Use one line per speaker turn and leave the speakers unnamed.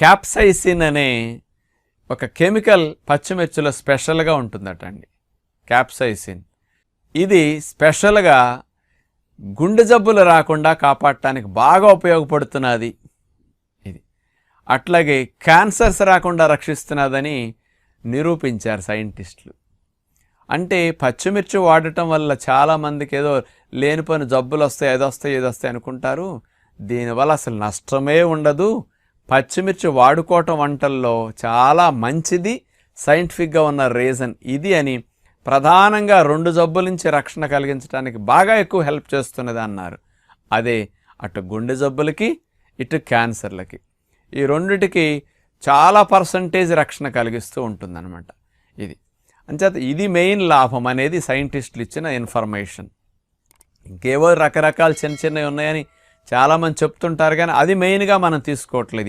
Capsaicin అనే ఒక chemical పచ్చిమిర్చిలో స్పెషల్గా ఉంటుందట అండి క్యాప్సైసిన్. ఇది స్పెషల్గా గుండె జబ్బులు రాకుండా కాపాడటానికి బాగా ఉపయోగపడుతున్నది ఇది. అట్లాగే క్యాన్సర్స్ రాకుండా రక్షిస్తున్నదని నిరూపించారు సైంటిస్టులు. అంటే పచ్చిమిర్చి వాడటం వల్ల చాలామందికి ఏదో లేనిపోయిన జబ్బులు వస్తాయి అది వస్తాయి ఇది వస్తాయి అనుకుంటారు. దీనివల్ల అసలు నష్టమే ఉండదు. పచ్చిమిర్చి వాడుకోవటం వంటల్లో చాలా మంచిది సైంటిఫిక్గా ఉన్న రీజన్ ఇది అని ప్రధానంగా రెండు జబ్బుల నుంచి రక్షణ కలిగించడానికి బాగా ఎక్కువ హెల్ప్ చేస్తున్నది అన్నారు. అదే అటు గుండె జబ్బులకి ఇటు క్యాన్సర్లకి. ఈ రెండిటికి చాలా పర్సంటేజ్ రక్షణ కలిగిస్తూ ఉంటుందన్నమాట ఇది. అంచేత ఇది మెయిన్ లాభం అనేది సైంటిస్టులు ఇచ్చిన ఇన్ఫర్మేషన్. ఇంకేవో రకరకాల చిన్న చిన్నవి ఉన్నాయని చాలామంది చెప్తుంటారు కానీ అది మెయిన్గా మనం తీసుకోవట్లేదు.